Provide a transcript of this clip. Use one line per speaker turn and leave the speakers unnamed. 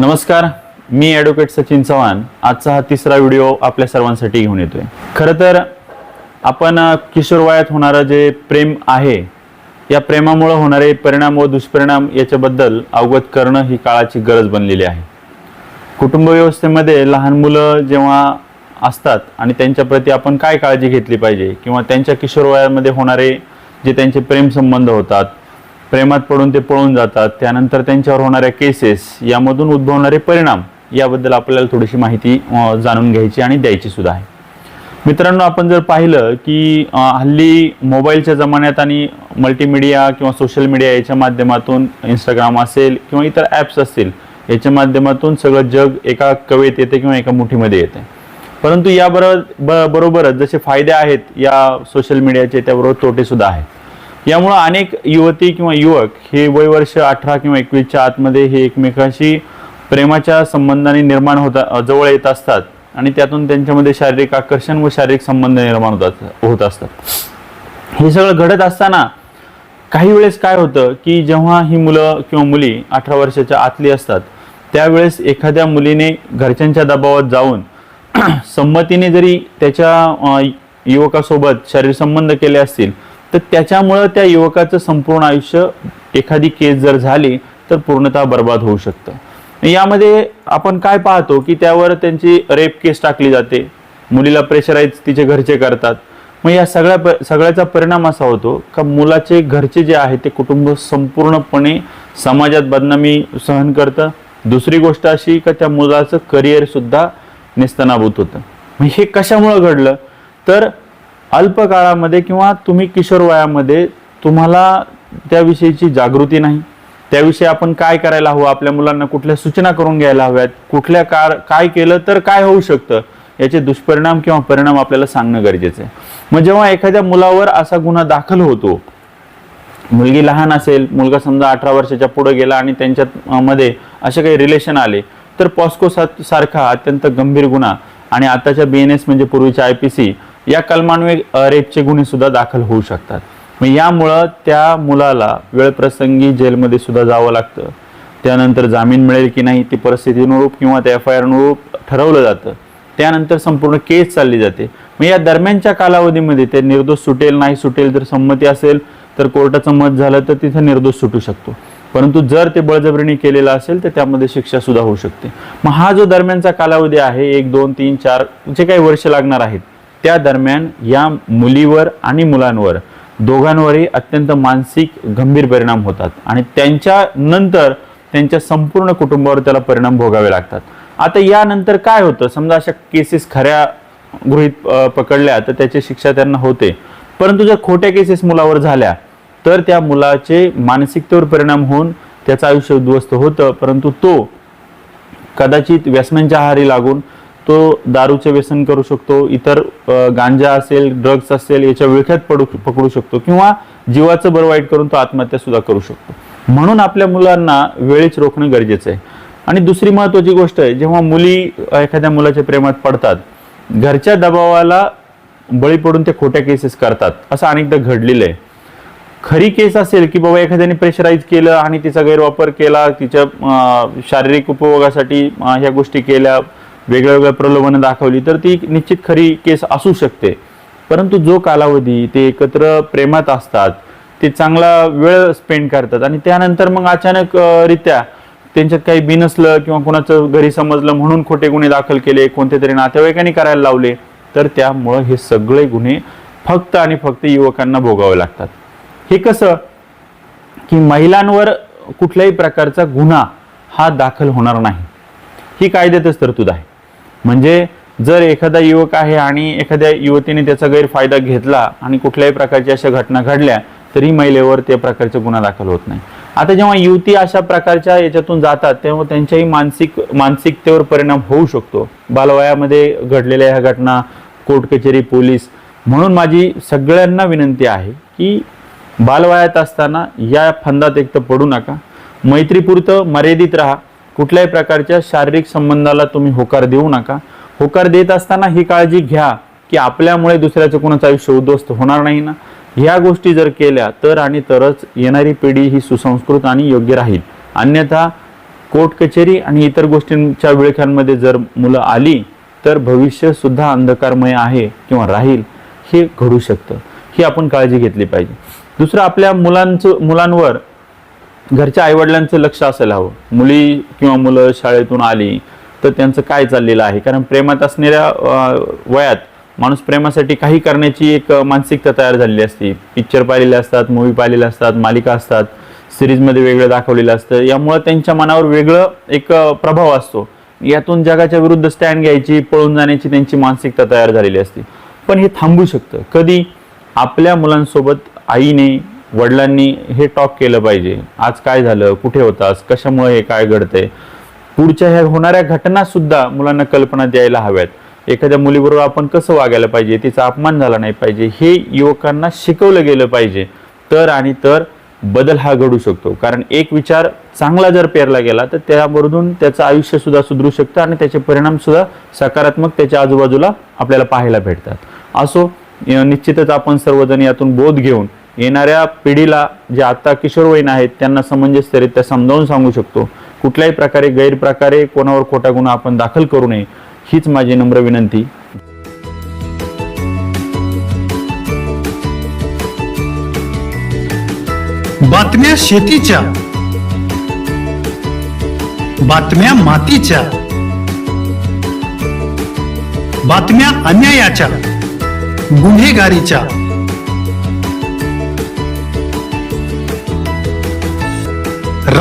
नमस्कार मी ॲडव्होकेट सचिन चव्हाण. आजचा हा तिसरा व्हिडिओ आपल्या सर्वांसाठी घेऊन येतोय. खरं तर आपण किशोरवयात किशोर वयात होणारं जे प्रेम आहे या प्रेमामुळं होणारे परिणाम व दुष्परिणाम याच्याबद्दल अवगत करणं ही काळाची गरज बनलेली आहे. कुटुंब व्यवस्थेमध्ये लहान मुलं जेव्हा असतात आणि त्यांच्याप्रती आपण काय काळजी घेतली पाहिजे किंवा त्यांच्या किशोर वयामध्ये होणारे जे त्यांचे प्रेमसंबंध होतात प्रेमात पडून ते पळून जातात. त्यानंतर त्यांच्यावर होणाऱ्या केसेस यामधून उद्भवणारे परिणाम याबद्दल आपल्याला थोडीशी माहिती जाणून घ्यायची आणि द्यायची सुद्धा आहे. मित्रांनो आपण जर पाहिलं की हल्ली मोबाईलच्या जमान्यात आणि मल्टीमीडिया किंवा सोशल मीडिया याच्या माध्यमातून इंस्टाग्राम असेल किंवा इतर ॲप्स असतील याच्या माध्यमातून सगळं जग एका कवेत येते किंवा एका मुठीमध्ये येते. परंतु याबरोबर ब- बरोबरच जसे फायदे आहेत या सोशल मीडियाचे त्याबरोबर तोटेसुद्धा आहेत. यामुळं अनेक युवती किंवा युवक हे वयवर्ष अठरा किंवा एकवीसच्या आतमध्ये हे एकमेकांशी प्रेमाच्या संबंधाने निर्माण होता जवळ येत असतात. आणि त्यातून त्यांच्यामध्ये शारीरिक आकर्षण व शारीरिक संबंध निर्माण होतात होत असतात. हे सगळं घडत असताना काही वेळेस काय होतं की जेव्हा ही मुलं किंवा मुली अठरा वर्षाच्या आतली असतात त्यावेळेस एखाद्या मुलीने घरच्यांच्या दबावात जाऊन संमतीने जरी त्याच्या युवकासोबत शरीर संबंध केले असतील तर त्याच्यामुळं त्या युवकाचं संपूर्ण आयुष्य एखादी केस जर झाली तर पूर्णतः बर्बाद होऊ शकतं. यामध्ये आपण काय पाहतो की त्यावर त्यांची रेप केस टाकली जाते. मुलीला प्रेशराईज तिचे घरचे करतात. मग या सगळ्या प- सगळ्याचा परिणाम असा होतो का मुलाचे घरचे जे आहे ते कुटुंब संपूर्णपणे समाजात बदनामी सहन करतं. दुसरी गोष्ट अशी का त्या मुलाचं करिअरसुद्धा निस्तनाभूत नेस्तनाभूत होतं. मग हे कशामुळं घडलं? तर अल्प काळामध्ये किंवा तुम्ही किशोर वयामध्ये तुम्हाला त्याविषयीची जागृती नाही. त्याविषयी आपण काय करायला हवं? आपल्या मुलांना कुठल्या सूचना करून घ्यायला हव्यात? कुठल्या कार काय केलं तर काय होऊ शकतं? याचे दुष्परिणाम किंवा परिणाम आपल्याला सांगणं गरजेचं आहे. मग जेव्हा एखाद्या मुलावर असा गुन्हा दाखल होतो मुलगी लहान असेल मुलगा समजा अठरा वर्षाच्या पुढे गेला आणि त्यांच्यात मध्ये असे काही रिलेशन आले तर पॉस्को सारखा अत्यंत गंभीर गुन्हा आणि आताच्या बी एन एस म्हणजे पूर्वीच्या आय पी सी या कलमान्वये रेपचे गुन्हे सुद्धा दाखल होऊ शकतात. मग यामुळं त्या मुलाला वेळप्रसंगी जेलमध्ये सुद्धा जावं लागतं. त्यानंतर जामीन मिळेल की नाही ती परिस्थितीनुरूप किंवा त्या एफ आय आरनुरूप ठरवलं जातं. त्यानंतर संपूर्ण केस चालली जाते. मग या दरम्यानच्या कालावधीमध्ये ते निर्दोष सुटेल नाही सुटेल जर संमती असेल तर कोर्टाचं मत झालं तर तिथं निर्दोष सुटू शकतो. परंतु जर ते बळजबरीने केलेलं असेल तर त्यामध्ये शिक्षा सुद्धा होऊ शकते. मग हा जो दरम्यानचा कालावधी आहे एक दोन तीन चार जे काही वर्ष लागणार आहेत त्या दरम्यान या मुलीवर आणि मुलांवर दोघांवरही अत्यंत मानसिक गंभीर परिणाम होतात आणि त्यांच्या नंतर त्यांच्या संपूर्ण कुटुंबावर त्याला परिणाम भोगावे लागतात. आता यानंतर काय होतं? समजा अशा केसेस खऱ्या गृहीत पकडल्या तर त्याची शिक्षा त्यांना होते. परंतु जर खोट्या केसेस मुलावर झाल्या तर त्या मुलाचे मानसिकतेवर परिणाम होऊन त्याचं आयुष्य उद्ध्वस्त होतं. परंतु तो कदाचित व्यसनांच्या आहारी लागून तो दारूचे व्यसन करू शकतो इतर गांजा असेल ड्रग्स असेल याच्या विळख्यात पडू पकडू शकतो किंवा जीवाचं बरं वाईट करून तो आत्महत्या सुद्धा करू शकतो. म्हणून आपल्या मुलांना वेळीच रोखणं गरजेचं आहे. आणि दुसरी महत्वाची गोष्ट आहे जेव्हा मुली एखाद्या मुलाच्या प्रेमात पडतात घरच्या दबावाला बळी पडून ते खोट्या केसेस करतात. असं अनेकदा घडलेलं आहे. खरी केस असेल की बाबा एखाद्याने प्रेशराईज केलं आणि तिचा गैरवापर केला तिच्या शारीरिक उपभोगासाठी ह्या गोष्टी केल्या वेगळ्या वेगळ्या प्रलोभनं दाखवली तर ती निश्चित खरी केस असू शकते. परंतु जो कालावधी ते एकत्र प्रेमात असतात ते चांगला वेळ स्पेंड करतात आणि त्यानंतर मग अचानक रित्या त्यांच्यात काही बिनसलं किंवा कोणाचं घरी समजलं म्हणून खोटे गुन्हे दाखल केले कोणते तरी नातेवाईकांनी करायला लावले तर त्यामुळं हे सगळे गुन्हे फक्त आणि फक्त युवकांना भोगावे लागतात. हे कसं? की महिलांवर कुठल्याही प्रकारचा गुन्हा हा दाखल होणार नाही. ही कायद्यातच तरतूद आहे. म्हणजे जर एखादा युवक आहे आणि एखाद्या युवतीने त्याचा गैरफायदा घेतला आणि कुठल्याही प्रकारच्या अशा घटना घडल्या तरी महिलेवर त्या प्रकारचा गुन्हा दाखल होत नाही. आता जेव्हा युवती अशा प्रकारच्या याच्यातून जातात तेव्हा त्यांच्याही मानसिक मानसिकतेवर परिणाम होऊ शकतो. बालवयामध्ये घडलेल्या ह्या घटना कोर्ट कचेरी पोलीस म्हणून माझी सगळ्यांना विनंती आहे की बालवयात असताना या फंदात एक तर पडू नका. मैत्रीपुरतं मर्यादित राहा. कुठल्याही प्रकारच्या शारीरिक संबंधाला तुम्ही होकार देऊ नका. होकार देत असताना ही काळजी घ्या की आपल्यामुळे दुसऱ्याचं कोणाचं आयुष्य उद्ध्वस्त होणार नाही ना. ह्या गोष्टी जर केल्या तर आणि तरच येणारी पिढी ही सुसंस्कृत आणि योग्य राहील. अन्यथा कोर्ट कचेरी आणि इतर गोष्टींच्या विळख्यांमध्ये जर मुलं आली तर भविष्य सुद्धा अंधकारमय आहे किंवा राहील हे घडू शकतं. ही आपण काळजी घेतली पाहिजे. दुसरं आपल्या मुलांचं मुलांवर घरच्या आईवडिलांचं लक्ष असायला हवं. मुली किंवा मुलं शाळेतून आली तर त्यांचं काय चाललेलं आहे? कारण प्रेमात असणाऱ्या वयात माणूस प्रेमासाठी काही करण्याची एक मानसिकता तयार झालेली असते. पिक्चर पाहिलेले असतात मूवी पाहिलेले असतात मालिका असतात सिरीजमध्ये वेगळं दाखवलेलं असतं. यामुळं त्यांच्या मनावर वेगळं एक प्रभाव असतो. यातून जगाच्या विरुद्ध स्टँड घ्यायची पळून जाण्याची त्यांची मानसिकता तयार झालेली असते. पण हे थांबू शकतं. कधी आपल्या मुलांसोबत आईने वडिलांनी हे टॉक केलं पाहिजे. आज काय झालं? कुठे होतास? कशामुळे हे काय घडतंय? पुढच्या ह्या होणाऱ्या घटना सुद्धा मुलांना कल्पना द्यायला हव्यात. एखाद्या मुलीबरोबर आपण कसं वागायला पाहिजे? तिचा अपमान झाला नाही पाहिजे. हे युवकांना शिकवलं गेलं पाहिजे. तर आणि तर बदल हा घडू शकतो. कारण एक विचार चांगला जर पेरला गेला तर त्यामधून त्याचं आयुष्य सुद्धा सुधरू शकतं आणि त्याचे परिणाम सुद्धा सकारात्मक त्याच्या आजूबाजूला आपल्याला पाहायला भेटतात. असो निश्चितच आपण सर्वजण यातून बोध घेऊन येणाऱ्या पिढीला जे आता किशोरवयीन आहेत त्यांना समंजसरित्या समजावून सांगू शकतो. कुठल्याही प्रकारे गैरप्रकारे कोणावर खोटा गुन्हा आपण दाखल करू नये हीच माझी नम्र विनंती.
बातम्या शेतीच्या बातम्या मातीच्या बातम्या अन्यायाच्या गुन्हेगारीच्या.